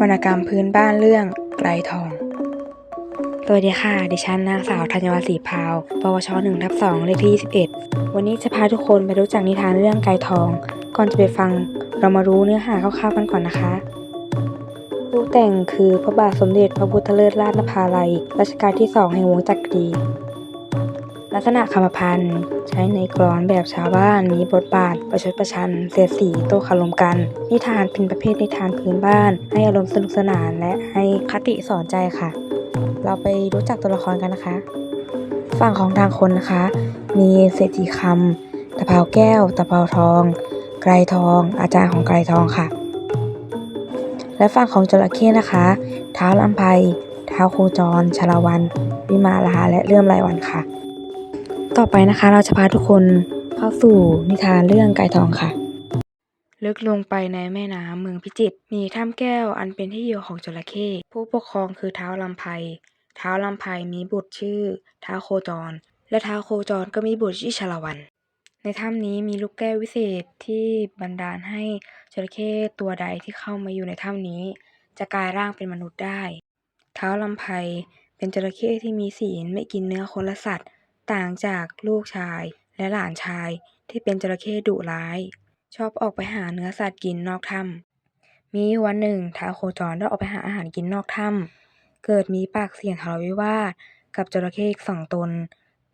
วรรณกรรมพื้นบ้านเรื่องไกรทอง สวัสดีค่ะ ดิฉันนางสาวธัญวัฒน์ศรีพาว ปวช1ทับ2เลขที่ 21 วันนี้จะพาทุกคนไปรู้จักนิทานเรื่องไกรทอง ก่อนจะไปฟัง เรามารู้เนื้อหาคร่าวๆกันก่อนนะคะ ผู้แต่งคือพระบาทสมเด็จพระพุทธเลิศราชนภาลัยรัชกาลที่สองแห่งวงจักรี ลักษณะคำพันธ์ใช้ในกลอนแบบชาวบ้านมีบทบาท ประชดประชัน เสียดสีโต้คารมกัน นิทานเป็นประเภทนิทานพื้นบ้าน ให้อารมณ์สนุกสนานและให้คติสอนใจค่ะ เราไปรู้จักตัวละครกันนะคะ ฝั่งของทางคนนะคะ มีเศรษฐีคำตะเภาแก้ว ตะเภาทอง ไกรทอง อาจารย์ของไกรทองค่ะ และฝั่งของจระเข้นะคะเท้าลำไพเท้าโคจรชละวัน วิมาลาและเลื่อมไรวันค่ะ ต่อไปนะคะเราจะพาทุกคนเข้าสู่นิทานเรื่องไก่ทองค่ะ ลึกลงไปในแม่น้ำเมืองพิจิตรมีถ้ำแก้วอันเป็นที่อยู่ของจระเข้ผู้ปกครองคือเท้าลำไพเท้าลำไพมีบุตรชื่อเท้าโคจร และเท้าโคจรก็มีบุตรชื่อชาละวัน ในถ้ำนี้มีลูกแก้ววิเศษที่บันดาลให้จระเข้ตัวใดที่เข้ามาอยู่ในถ้ำนี้ จะกลายร่างเป็นมนุษย์ได้ เท้าลำไพเป็นจระเข้ที่มีศีลไม่กินเนื้อคนและสัตว์ ต่างจากลูกชายและหลานชายที่เป็นจระเข้ดุร้าย ชอบออกไปหาเนื้อสัตว์กินนอกถ้ำมีวันหนึ่งท้าวโคจรได้ออกไปหาอาหารกินนอกถ้ำเกิดมีปากเสียงทะเลาะวิวาทกับจระเข้อีกสองตน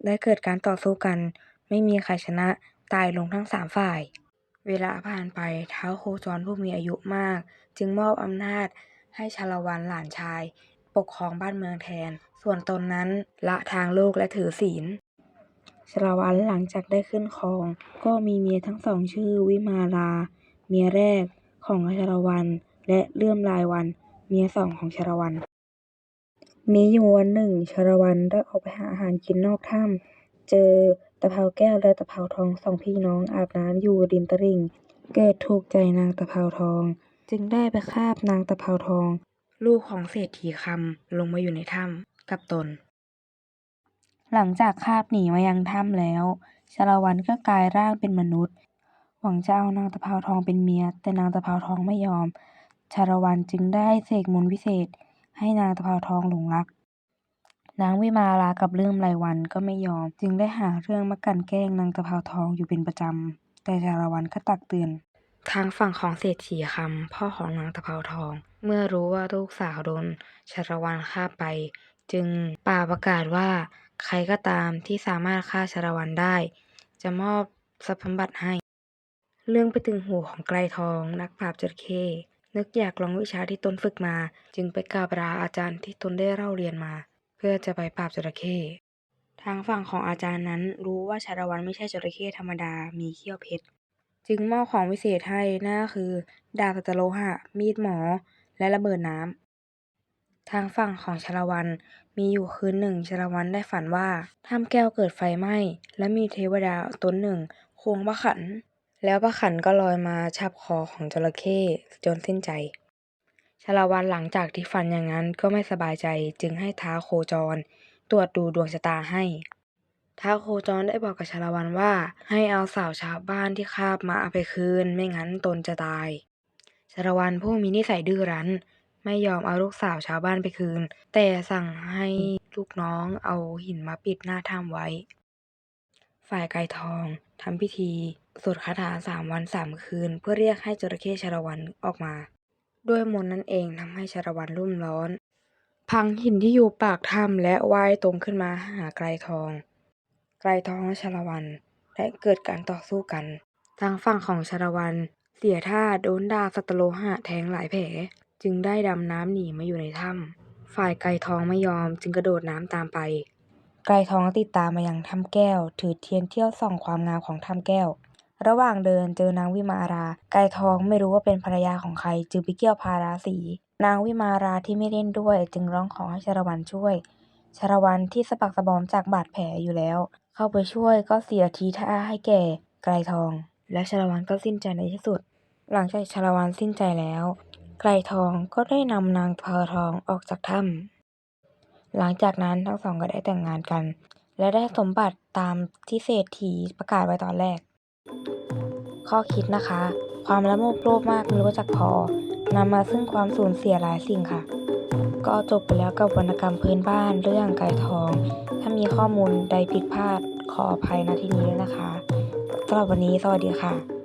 และเกิดการต่อสู้กัน ไม่มีใครชนะตายลงทั้งสามฝ่าย เวลาผ่านไปท้าวโคจรผู้มีอายุมาก จึงมอบอำนาจให้ชาละวันหลานชาย ปกครองบ้านเมืองแทน ส่วนตนนั้นละทางโลกและถือศีลชาละวันหลังจากได้ขึ้นครอง ก็มีเมียทั้งสองชื่อวิมาลา เมียแรกของชาละวันและเลื่อมลายวัน เมียสองของชาละวันมีอยู่วันหนึ่งชาละวันได้ออกไปหาอาหารกินนอกถ้ำเจอตะเภาแก้วและตะเภาทองสองพี่น้องอาบน้ำอยู่ริมตลิ่ง เกิดถูกใจนางตะเภาทอง จึงได้ไปคาบนางตะเภาทอง ลูกของเศรษฐีคำลงมาอยู่ในถ้ำกับตน หลังจากคาบหนีมายังถ้ำแล้วชาละวันก็กลายร่างเป็นมนุษย์ หวังจะเอานางตะเภาทองเป็นเมีย แต่นางตะเภาทองไม่ยอม ชาละวันจึงได้เสกมนต์วิเศษ ให้นางตะเภาทองหลงรัก นางวิมาลากับเลื่อมไรวันก็ไม่ยอม จึงได้หาเรื่องมากันแกล้งนางตะเภาทองอยู่เป็นประจำ แต่ชาละวันก็ตักเตือน ทางฝั่งของเศรษฐีคำพ่อของนางตะเภาทอง เมื่อรู้ว่าลูกสาวโดนชาละวันฆ่าไป จึงป่าประกาศว่า ใครก็ตามที่สามารถฆ่าชาละวันได้ จะมอบทรัพย์สมบัติให้ เรื่องไปถึงหูของไกรทองนักปราบจระเข้นึกอยากลองวิชาที่ตนฝึกมา จึงไปกราบลาอาจารย์ที่ตนได้เล่าเรียนมา เพื่อจะไปปราบจระเข้ทางฝั่งของอาจารย์นั้นรู้ว่าชาละวันไม่ใช่จระเข้ธรรมดามีเขี้ยวเพชร จึงมอบของวิเศษให้นั่นก็คือ ดาบสัตโลหะ มีดหมอ และระเบิดน้ำ ทางฝั่งของชาละวัน มีอยู่คืนหนึ่งชาละวันได้ฝันว่าถ้ำแก้วเกิดไฟไหม้ และมีเทวดาตนหนึ่งควงพระขัน แล้วพระขันก็ลอยมาชับคอของจระเข้จนสิ้นใจชาละวันหลังจากที่ฝันอย่างนั้นก็ไม่สบายใจจึงให้ท้าโคจร ตรวจดูดวงชะตาให้ ท้าวโคจรได้บอกกับชาละวันว่า ให้เอาสาวชาวบ้านที่คาบมาเอาไปคืน ไม่งั้นตนจะตาย ชาละวันผู้มีนิสัยดื้อรั้น ไม่ยอมเอาลูกสาวชาวบ้านไปคืน แต่สั่งให้ลูกน้องเอาหินมาปิดหน้าถ้ำไว้ ฝ่ายไก่ทองทำพิธี สวดคาถาสามวันสามคืน เพื่อเรียกให้จระเข้ชาละวันออกมา ด้วยมนต์นั่นเองทำให้ชาละวันรุ่มร้อน พังหินที่อยู่ปากถ้ำและว่ายตรงขึ้นมาหาไกรทอง ไกรทองและชาละวัน และเกิดการต่อสู้กัน ทางฝั่งของชาละวันเสียท่าโดนดาบสัตโลหะแทงหลายแผล จึงได้ดำน้ำหนีมาอยู่ในถ้ำฝ่ายไกรทองไม่ยอมจึงกระโดดน้ำตามไป ไกรทองติดตามมายังถ้ำแก้ว ถือเทียนเที่ยวส่องความงามของถ้ำแก้ว ระหว่างเดินเจอนางวิมารา ไกรทองไม่รู้ว่าเป็นภรรยาของใคร จึงไปเกี่ยวพาราสี นางวิมาราที่ไม่เล่นด้วย จึงร้องขอให้ชาละวันช่วยชาละวันที่สะบักสะบอมจากบาดแผลอยู่แล้ว เข้าไปช่วยก็เสียทีท่าให้แก่ไกรทอง และชละวันก็สิ้นใจในที่สุด หลังจากชละวันสิ้นใจแล้ว ไกรทองก็ได้นำนางเพอทองออกจากถ้ำหลังจากนั้นทั้งสองก็ได้แต่งงานกัน และได้สมบัติตามที่เศรษฐีประกาศไว้ตอนแรก ข้อคิดนะคะ ความละโมบโลภมากไม่รู้จักพอนำมาซึ่งความสูญเสียหลายสิ่งค่ะ ก็จบไปแล้วกับวรรณกรรมพื้นบ้านเรื่องไก่ทอง ถ้ามีข้อมูลใดผิดพลาดขออภัยณที่นี้ด้วยนะคะสำหรับวันนี้สวัสดีค่ะ